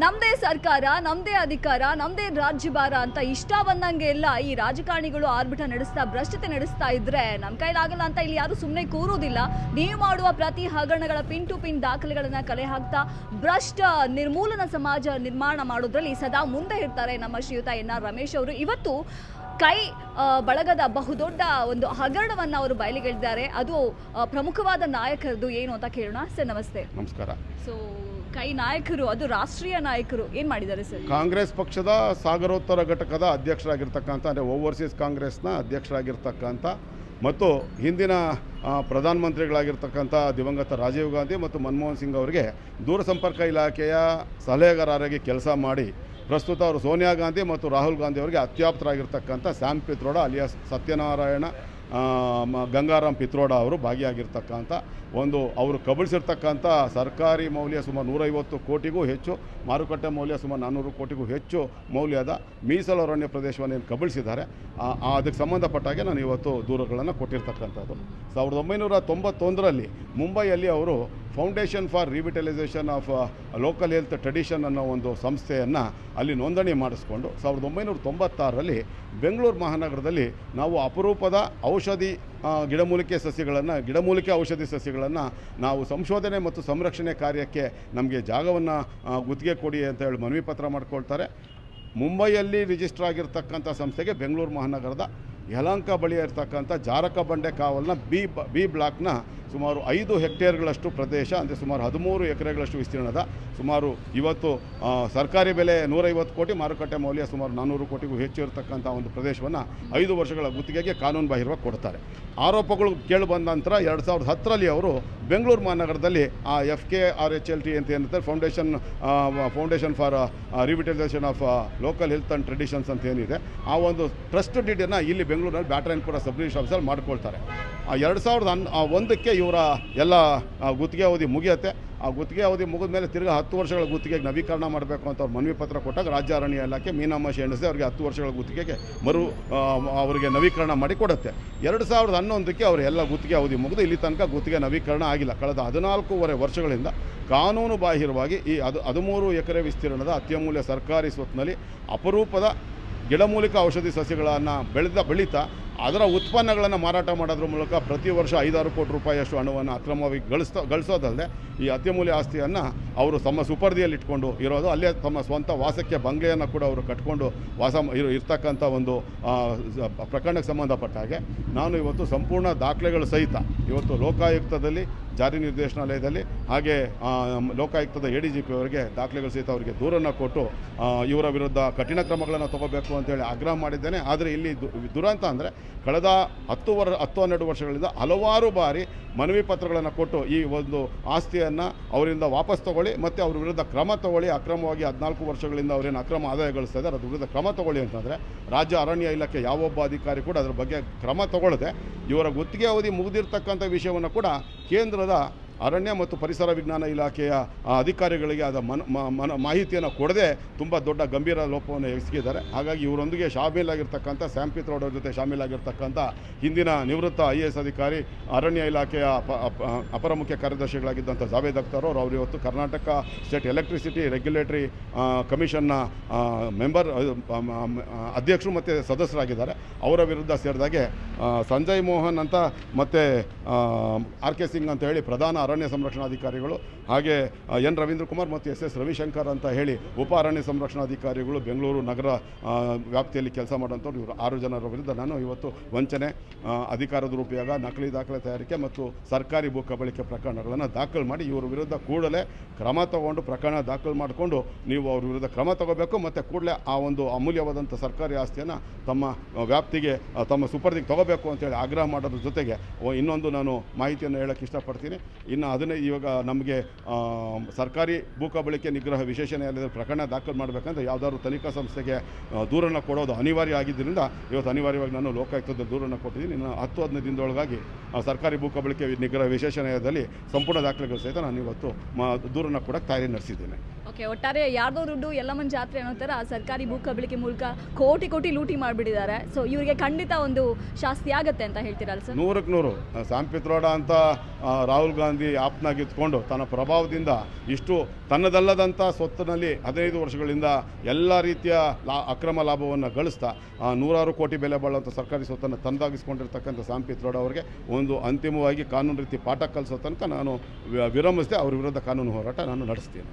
ನಮ್ದೇ ಸರ್ಕಾರ ನಮ್ದೇ ಅಧಿಕಾರ ನಮ್ದೇ ರಾಜ್ಯಭಾರ ಅಂತ ಇಷ್ಟ ಬಂದಂಗೆ ಎಲ್ಲ ಈ ರಾಜಕಾರಣಿಗಳು ಆರ್ಬಿಟ ನಡೆಸ್ತಾ ಭ್ರಷ್ಟತೆ ನಡೆಸ್ತಾ ಇದ್ರೆ ನಮ್ಮ ಕೈಲಾಗಲ್ಲ ಅಂತ ಇಲ್ಲಿ ಯಾರು ಸುಮ್ಮನೆ ಕೂರುವುದಿಲ್ಲ. ನೀವು ಮಾಡುವ ಪ್ರತಿ ಹಗರಣಗಳ ಪಿನ್ ಟು ಪಿನ್ ದಾಖಲೆಗಳನ್ನ ಕಲೆ ಹಾಕ್ತಾ ಭ್ರಷ್ಟ ನಿರ್ಮೂಲನ ಸಮಾಜ ನಿರ್ಮಾಣ ಮಾಡೋದ್ರಲ್ಲಿ ಸದಾ ಮುಂದೆ ಇರ್ತಾರೆ ನಮ್ಮ ಶ್ರೀಯುತ ಎನ್ ಆರ್ ರಮೇಶ್ ಅವರು. ಇವತ್ತು ಕೈ ಬಳಗದ ಬಹುದೊಡ್ಡ ಒಂದು ಹಗರಣವನ್ನು ಅವರು ಬಯಲಿಗೆಳಿದ್ದಾರೆ ಅದು ಪ್ರಮುಖವಾದ ನಾಯಕರದು ಏನು ಅಂತ ಕೇಳೋಣ. ಸರ್ ನಮಸ್ತೆ. ನಮಸ್ಕಾರ. ಸೊ ಕೈ ನಾಯಕರು, ಅದು ರಾಷ್ಟ್ರೀಯ ನಾಯಕರು ಏನ್ ಮಾಡಿದ್ದಾರೆ ಸರ್? ಕಾಂಗ್ರೆಸ್ ಪಕ್ಷದ ಸಾಗರೋತ್ತರ ಘಟಕದ ಅಧ್ಯಕ್ಷರಾಗಿರ್ತಕ್ಕಂಥ, ಅಂದರೆ ಓವರ್ಸೀಸ್ ಕಾಂಗ್ರೆಸ್ನ ಅಧ್ಯಕ್ಷರಾಗಿರ್ತಕ್ಕಂಥ ಮತ್ತು ಹಿಂದಿನ ಪ್ರಧಾನಮಂತ್ರಿಗಳಾಗಿರ್ತಕ್ಕಂಥ ದಿವಂಗತ ರಾಜೀವ್ ಗಾಂಧಿ ಮತ್ತು ಮನಮೋಹನ್ ಸಿಂಗ್ ಅವರಿಗೆ ದೂರಸಂಪರ್ಕ ಇಲಾಖೆಯ ಸಲಹೆಗಾರರಾಗಿ ಕೆಲಸ ಮಾಡಿ, ಪ್ರಸ್ತುತ ಅವರು ಸೋನಿಯಾ ಗಾಂಧಿ ಮತ್ತು ರಾಹುಲ್ ಗಾಂಧಿ ಅವರಿಗೆ ಅತ್ಯಾಪ್ತರಾಗಿರ್ತಕ್ಕಂಥ ಸ್ಯಾಮ್ ಪಿತ್ರೋಡ, ಅಲಿಯಾಸ್ ಸತ್ಯನಾರಾಯಣ ಗಂಗಾರಾಮ್ ಪಿತ್ರೋಡ ಅವರು ಭಾಗಿಯಾಗಿರ್ತಕ್ಕಂಥ ಒಂದು ಅವರು ಕಬಳಿಸಿರ್ತಕ್ಕಂಥ ಸರ್ಕಾರಿ ಮೌಲ್ಯ ಸುಮಾರು ನೂರೈವತ್ತು ಕೋಟಿಗೂ ಹೆಚ್ಚು, ಮಾರುಕಟ್ಟೆ ಮೌಲ್ಯ ಸುಮಾರು ನಾನ್ನೂರು ಕೋಟಿಗೂ ಹೆಚ್ಚು ಮೌಲ್ಯದ ಮೀಸಲು ಅರಣ್ಯ ಪ್ರದೇಶವನ್ನು ಏನು ಕಬಳಿಸಿದ್ದಾರೆ. ಅದಕ್ಕೆ ಸಂಬಂಧಪಟ್ಟಾಗೆ ನಾನು ಇವತ್ತು ದೂರುಗಳನ್ನು ಕೊಟ್ಟಿರ್ತಕ್ಕಂಥದ್ದು. ಸಾವಿರದ ಒಂಬೈನೂರ ತೊಂಬತ್ತೊಂದರಲ್ಲಿ ಮುಂಬೈಯಲ್ಲಿ ಅವರು foundation for revitalization of local health tradition ಅನ್ನೋ ಒಂದು ಸಂಸ್ಥೆಯನ್ನು ಅಲ್ಲಿ ನೋಂದಣಿ ಮಾಡಿಸ್ಕೊಂಡು ಸಾವಿರದ ಒಂಬೈನೂರ ತೊಂಬತ್ತಾರರಲ್ಲಿ ಬೆಂಗಳೂರು ಮಹಾನಗರದಲ್ಲಿ ನಾವು ಅಪರೂಪದ ಔಷಧಿ ಗಿಡಮೂಲಿಕೆ ಸಸ್ಯಗಳನ್ನು ಗಿಡಮೂಲಿಕೆ ಔಷಧಿ ಸಸ್ಯಗಳನ್ನು ನಾವು ಸಂಶೋಧನೆ ಮತ್ತು ಸಂರಕ್ಷಣೆ ಕಾರ್ಯಕ್ಕೆ ನಮಗೆ ಜಾಗವನ್ನು ಗುತ್ತಿಗೆ ಕೊಡಿ ಅಂತ ಹೇಳಿ ಮನವಿ ಪತ್ರ ಮಾಡ್ಕೊಳ್ತಾರೆ. ಮುಂಬೈಯಲ್ಲಿ ರಿಜಿಸ್ಟರ್ ಆಗಿರ್ತಕ್ಕಂಥ ಸಂಸ್ಥೆಗೆ ಬೆಂಗಳೂರು ಮಹಾನಗರದ ಯಲಂಕ ಬಳಿ ಇರ್ತಕ್ಕಂಥ ಜಾರಕ ಬಂಡೆ ಕಾವಲ್ನ ಬಿ ಬಿ ಬ್ಲಾಕ್ನ ಸುಮಾರು ಐದು ಹೆಕ್ಟೇರ್ಗಳಷ್ಟು ಪ್ರದೇಶ, ಅಂದರೆ ಸುಮಾರು ಹದಿಮೂರು ಎಕರೆಗಳಷ್ಟು ವಿಸ್ತೀರ್ಣದ, ಸುಮಾರು ಇವತ್ತು ಸರ್ಕಾರಿ ಬೆಲೆ ನೂರೈವತ್ತು ಕೋಟಿ, ಮಾರುಕಟ್ಟೆ ಮೌಲ್ಯ ಸುಮಾರು ನಾನ್ನೂರು ಕೋಟಿಗೂ ಹೆಚ್ಚು ಇರತಕ್ಕಂಥ ಒಂದು ಪ್ರದೇಶವನ್ನು ಐದು ವರ್ಷಗಳ ಗುತ್ತಿಗೆಗೆ ಕಾನೂನು ಬಾಹಿರವಾಗಿ ಕೊಡ್ತಾರೆ. ಆರೋಪಗಳು ಕೇಳಿ ಬಂದ ನಂತರ ಎರಡು ಸಾವಿರದ ಹತ್ತರಲ್ಲಿ ಅವರು ಬೆಂಗಳೂರು ಮಹಾನಗರದಲ್ಲಿ, ಆ F K R H L T ಅಂತ ಏನಂತಾರೆ foundation foundation for revitalization of local health and traditions ಅಂತ ಏನಿದೆ, ಆ ಒಂದು ಟ್ರಸ್ಟ್ ಡೀಟನ್ನು ಇಲ್ಲಿ ಬೆಂಗಳೂರಲ್ಲಿ ಬ್ಯಾಟ್ರೈನ್ ಕೂಡ ರಿಜಿಸ್ಟರ್ ಆಫೀಸಲ್ಲಿ ಮಾಡ್ಕೊಳ್ತಾರೆ. ಎರಡು ಸಾವಿರದ ಹನ್ ಒಂದಕ್ಕೆ ಇವರ ಎಲ್ಲ ಗುತ್ತಿಗೆ ಅವಧಿ ಮುಗಿಯುತ್ತೆ. ಆ ಗುತ್ತಿಗೆ ಅವಧಿ ಮುಗಿದ ಮೇಲೆ ತಿರ್ಗಿ ಹತ್ತು ವರ್ಷಗಳ ಗುತ್ತಿಗೆಗೆ ನವೀಕರಣ ಮಾಡಬೇಕು ಅಂತ ಅವ್ರು ಮನವಿ ಪತ್ರ ಕೊಟ್ಟಾಗ ರಾಜ್ಯ ಅರಣ್ಯ ಇಲಾಖೆ ಮೀನಾಮಾಶಿ ಎಣಿಸಿ ಅವರಿಗೆ ಹತ್ತು ವರ್ಷಗಳ ಗುತ್ತಿಗೆಗೆ ಮರು ಅವರಿಗೆ ನವೀಕರಣ ಮಾಡಿ ಕೊಡುತ್ತೆ. ಎರಡು ಸಾವಿರದ ಹನ್ನೊಂದಕ್ಕೆ ಅವರು ಎಲ್ಲ ಗುತ್ತಿಗೆ ಅವಧಿ ಮುಗಿದು ಇಲ್ಲಿ ತನಕ ಗುತ್ತಿಗೆ ನವೀಕರಣ ಆಗಿಲ್ಲ. ಕಳೆದ ಹದಿನಾಲ್ಕೂವರೆ ವರ್ಷಗಳಿಂದ ಕಾನೂನು ಬಾಹಿರವಾಗಿ ಈ ಅದು ಹದಿಮೂರು ಎಕರೆ ವಿಸ್ತೀರ್ಣದ ಅತ್ಯಮೂಲ್ಯ ಸರ್ಕಾರಿ ಸ್ವತ್ತಿನಲ್ಲಿ ಅಪರೂಪದ ಗಿಡಮೂಲಿಕ ಔಷಧಿ ಸಸ್ಯಗಳನ್ನು ಬೆಳೆದ ಬೆಳೀತಾ ಅದರ ಉತ್ಪನ್ನಗಳನ್ನು ಮಾರಾಟ ಮಾಡೋದ್ರ ಮೂಲಕ ಪ್ರತಿ ವರ್ಷ ಐದಾರು ಕೋಟಿ ರೂಪಾಯಿಯಷ್ಟು ಹಣವನ್ನು ಅಕ್ರಮವಾಗಿ ಗಳಿಸ್ತಾ, ಗಳಿಸೋದಲ್ಲದೆ ಈ ಅತ್ಯಮೂಲ್ಯ ಆಸ್ತಿಯನ್ನು ಅವರು ತಮ್ಮ ಸುಪರ್ದಿಯಲ್ಲಿ ಇಟ್ಕೊಂಡು ಇರೋದು, ಅಲ್ಲೇ ತಮ್ಮ ಸ್ವಂತ ವಾಸಕ್ಕೆ ಬಂಗ್ಲೆಯನ್ನು ಕೂಡ ಅವರು ಕಟ್ಕೊಂಡು ವಾಸ ಇರು, ಇರ್ತಕ್ಕಂಥ ಒಂದು ಪ್ರಕರಣಕ್ಕೆ ಸಂಬಂಧಪಟ್ಟ ಹಾಗೆ ನಾನು ಇವತ್ತು ಸಂಪೂರ್ಣ ದಾಖಲೆಗಳು ಸಹಿತ ಇವತ್ತು ಲೋಕಾಯುಕ್ತದಲ್ಲಿ, ಜಾರಿ ನಿರ್ದೇಶನಾಲಯದಲ್ಲಿ, ಹಾಗೆ ಲೋಕಾಯುಕ್ತದ ಎ ಡಿ ಜಿ ಪಿ ಅವರಿಗೆ ದಾಖಲೆಗಳು ಸಹಿತ ಅವರಿಗೆ ದೂರನ್ನು ಕೊಟ್ಟು ಇವರ ವಿರುದ್ಧ ಕಠಿಣ ಕ್ರಮಗಳನ್ನು ತಗೋಬೇಕು ಅಂತೇಳಿ ಆಗ್ರಹ ಮಾಡಿದ್ದೇನೆ. ಆದರೆ ಇಲ್ಲಿ ದುರಂತ ಅಂದರೆ ಕಳೆದ ಹತ್ತು ವರ್, ಹತ್ತು ಹನ್ನೆರಡು ವರ್ಷಗಳಿಂದ ಹಲವಾರು ಬಾರಿ ಮನವಿ ಪತ್ರಗಳನ್ನು ಕೊಟ್ಟು ಈ ಒಂದು ಆಸ್ತಿಯನ್ನು ಅವರಿಂದ ವಾಪಸ್ ತಗೊಳ್ಳಿ ಮತ್ತು ಅವ್ರ ವಿರುದ್ಧ ಕ್ರಮ ತಗೊಳ್ಳಿ. ಅಕ್ರಮವಾಗಿ ಹದಿನಾಲ್ಕು ವರ್ಷಗಳಿಂದ ಅವರೇನು ಅಕ್ರಮ ಆದಾಯ ಗಳಿಸ್ತಾ ಇದ್ದಾರೆ, ಅದ್ರ ವಿರುದ್ಧ ಕ್ರಮ ತಗೊಳ್ಳಿ ಅಂತಂದರೆ ರಾಜ್ಯ ಅರಣ್ಯ ಇಲಾಖೆ ಯಾವೊಬ್ಬ ಅಧಿಕಾರಿ ಕೂಡ ಅದ್ರ ಬಗ್ಗೆ ಕ್ರಮ ತಗೊಳ್ಳದೆ ಇವರ ಗುತ್ತಿಗೆ ಅವಧಿ ಮುಗಿದಿರ್ತಕ್ಕಂಥ ವಿಷಯವನ್ನು ಕೂಡ ಕೇಂದ್ರದ ಅರಣ್ಯ ಮತ್ತು ಪರಿಸರ ವಿಜ್ಞಾನ ಇಲಾಖೆಯ ಅಧಿಕಾರಿಗಳಿಗೆ ಅದ ಮನ ಮನ, ಮಾಹಿತಿಯನ್ನು ಕೊಡದೆ ತುಂಬ ದೊಡ್ಡ ಗಂಭೀರ ಲೋಪವನ್ನು ಎಸಗಿದ್ದಾರೆ. ಹಾಗಾಗಿ ಇವರೊಂದಿಗೆ ಶಾಮೀಲಾಗಿರ್ತಕ್ಕಂಥ ಸ್ಯಾಂಪಿತ್ ರೋಡ್ ಅವ್ರ ಜೊತೆ ಶಾಮೀಲಾಗಿರ್ತಕ್ಕಂಥ ಹಿಂದಿನ ನಿವೃತ್ತ ಐ ಅಧಿಕಾರಿ, ಅರಣ್ಯ ಇಲಾಖೆಯ ಅಪ- ಅಪ- ಅಪರ ಮುಖ್ಯ ಕಾರ್ಯದರ್ಶಿಗಳಾಗಿದ್ದಂಥ ಜಾವೇದ್ ಅಖ್ತರ್ ಅವರು ಅವರು ಇವತ್ತು ಕರ್ನಾಟಕ ಸ್ಟೇಟ್ ಎಲೆಕ್ಟ್ರಿಸಿಟಿ ರೆಗ್ಯುಲೇಟರಿ ಕಮಿಷನ್ನ ಮೆಂಬರ್ ಅಧ್ಯಕ್ಷರು ಮತ್ತು ಸದಸ್ಯರಾಗಿದ್ದಾರೆ. ಅವರ ವಿರುದ್ಧ ಸೇರಿದಾಗೆ ಸಂಜಯ್ ಮೋಹನ್ ಅಂತ ಮತ್ತು ಆರ್ ಕೆ ಸಿಂಗ್ ಅಂತ ಹೇಳಿ ಪ್ರಧಾನ ಅರಣ್ಯ ಸಂರಕ್ಷಣಾಧಿಕಾರಿಗಳು ಹಾಗೆ ಎನ್ ರವೀಂದ್ರ ಕುಮಾರ್ ಮತ್ತು ಎಸ್ ಎಸ್ ರವಿಶಂಕರ್ ಅಂತ ಹೇಳಿ ಉಪ ಅರಣ್ಯ ಸಂರಕ್ಷಣಾಧಿಕಾರಿಗಳು ಬೆಂಗಳೂರು ನಗರ ವ್ಯಾಪ್ತಿಯಲ್ಲಿ ಕೆಲಸ ಮಾಡುವಂಥವ್ರು ಇವರು. ಆರು ಜನರ ವಿರುದ್ಧ ನಾನು ಇವತ್ತು ವಂಚನೆ ಅಧಿಕಾರ ದುರುಪಯೋಗ, ನಕಲಿ ದಾಖಲೆ ತಯಾರಿಕೆ ಮತ್ತು ಸರ್ಕಾರಿ ಭೂ ಕಬಳಿಕೆ ಪ್ರಕರಣಗಳನ್ನು ದಾಖಲು ಮಾಡಿ ಇವರ ವಿರುದ್ಧ ಕೂಡಲೇ ಕ್ರಮ ತಗೊಂಡು ಪ್ರಕರಣ ದಾಖಲು ಮಾಡಿಕೊಂಡು ನೀವು ಅವ್ರ ವಿರುದ್ಧ ಕ್ರಮ ತಗೋಬೇಕು ಮತ್ತು ಕೂಡಲೇ ಆ ಒಂದು ಅಮೂಲ್ಯವಾದಂಥ ಸರ್ಕಾರಿ ಆಸ್ತಿಯನ್ನು ತಮ್ಮ ವ್ಯಾಪ್ತಿಗೆ ತಮ್ಮ ಸುಪರ್ದಿಗೆ ತಗೋಬೇಕು ಅಂತೇಳಿ ಆಗ್ರಹ ಮಾಡೋದ್ರ ಜೊತೆಗೆ ಇನ್ನೊಂದು ನಾನು ಮಾಹಿತಿಯನ್ನು ಹೇಳೋಕ್ಕೆ ಇಷ್ಟಪಡ್ತೀನಿ. ಇನ್ನು ಅದನ್ನೇ ಇವಾಗ ನಮಗೆ ಸರ್ಕಾರಿ ಭೂಕಬಳಿಕೆ ನಿಗ್ರಹ ವಿಶೇಷ ನ್ಯಾಯಾಲಯದ ಪ್ರಕರಣ ದಾಖಲು ಮಾಡಬೇಕಂದ್ರೆ ಯಾವುದಾದ್ರು ತನಿಖಾ ಸಂಸ್ಥೆಗೆ ದೂರನ್ನು ಕೊಡೋದು ಅನಿವಾರ್ಯ ಆಗಿದ್ದರಿಂದ ಇವತ್ತು ಅನಿವಾರ್ಯವಾಗಿ ನಾನು ಲೋಕಾಯುಕ್ತದ ದೂರನ್ನು ಕೊಟ್ಟಿದ್ದೀನಿ. ಇನ್ನು ಹತ್ತು ಹದಿನೈದು ದಿನದೊಳಗಾಗಿ ಸರ್ಕಾರಿ ಭೂಕಬಳಿಕೆ ನಿಗ್ರಹ ವಿಶೇಷ ನ್ಯಾಯಾಲಯದಲ್ಲಿ ಸಂಪೂರ್ಣ ದಾಖಲೆಗಳು ಸಹಿತ ನಾನು ಇವತ್ತು, ಮ, ದೂರನ್ನು ಕೊಡೋಕ್ಕೆ ತಯಾರಿ ನಡೆಸಿದ್ದೇನೆ. ಓಕೆ ಒಟ್ಟಾರೆ ಯಾರ್ದೋ ದುಡ್ಡು ಎಲ್ಲಮ್ಮನ ಜಾತ್ರೆ ಅನ್ನೋ ಥರ ಸರ್ಕಾರಿ ಭೂ ಕಬಳಿಕೆ ಮೂಲಕ ಕೋಟಿ ಕೋಟಿ ಲೂಟಿ ಮಾಡಿಬಿಟ್ಟಿದ್ದಾರೆ. ಸೊ ಇವರಿಗೆ ಖಂಡಿತ ಒಂದು ಶಾಸ್ತಿ ಆಗತ್ತೆ ಅಂತ ಹೇಳ್ತೀರಲ್ಲ ಸರ್ ನೂರಕ್ಕೆ ನೂರು. ಸಾಂಪಿತ್ರೋಡ ಅಂತ ರಾಹುಲ್ ಗಾಂಧಿ ಆಪ್ನಾಗಿತ್ಕೊಂಡು ತನ್ನ ಪ್ರಭಾವದಿಂದ ಇಷ್ಟು ತನ್ನದಲ್ಲದಂಥ ಸ್ವತ್ತಿನಲ್ಲಿ ಹದಿನೈದು ವರ್ಷಗಳಿಂದ ಎಲ್ಲ ರೀತಿಯ ಲಾ ಅಕ್ರಮ ಲಾಭವನ್ನು ಗಳಿಸ್ತಾ ನೂರಾರು ಕೋಟಿ ಬೆಲೆ ಬಾಳುವಂಥ ಸರ್ಕಾರಿ ಸ್ವತ್ತನ್ನು ತಂದಾಗಿಸ್ಕೊಂಡಿರ್ತಕ್ಕಂಥ ಸಾಂಪಿತ್ರೋಡ ಪಿತ್ರೋಡ್ ಅವರಿಗೆ ಒಂದು ಅಂತಿಮವಾಗಿ ಕಾನೂನು ರೀತಿ ಪಾಠ ಕಲಿಸೋ ತನಕ ನಾನು ವಿರಮಿಸಿದೆ. ಅವ್ರ ವಿರುದ್ಧ ಕಾನೂನು ಹೋರಾಟ ನಾನು ನಡೆಸ್ತೀನಿ.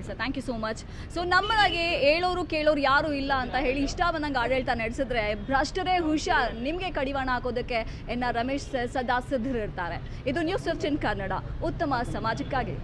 ಒಳ್ಳೇದಾಗಲಿ sir. Thank you so much so ನಮ್ಮನಾಗೆ ಹೇಳೋರು ಕೇಳೋರು ಯಾರು ಇಲ್ಲ ಅಂತ ಹೇಳಿ ಇಷ್ಟ ಬಂದಂಗೆ ಆಡಳಿತ ನಡೆಸಿದ್ರೆ ಭ್ರಷ್ಟರೇ ಹುಷಾರ್ ನಿಮಗೆ ಕಡಿವಾಣ ಹಾಕೋದಕ್ಕೆ ಎನ್ನ ರಮೇಶ್ ಸರ್ ಸದಾ ಸಿದ್ಧರಿರ್ತಾರೆ. ಇದು ನ್ಯೂಸ್ ಫಿಫ್ಟೀನ್ ಕನ್ನಡ. ಉತ್ತಮ ಸಮಾಜಕ್ಕಾಗಿ.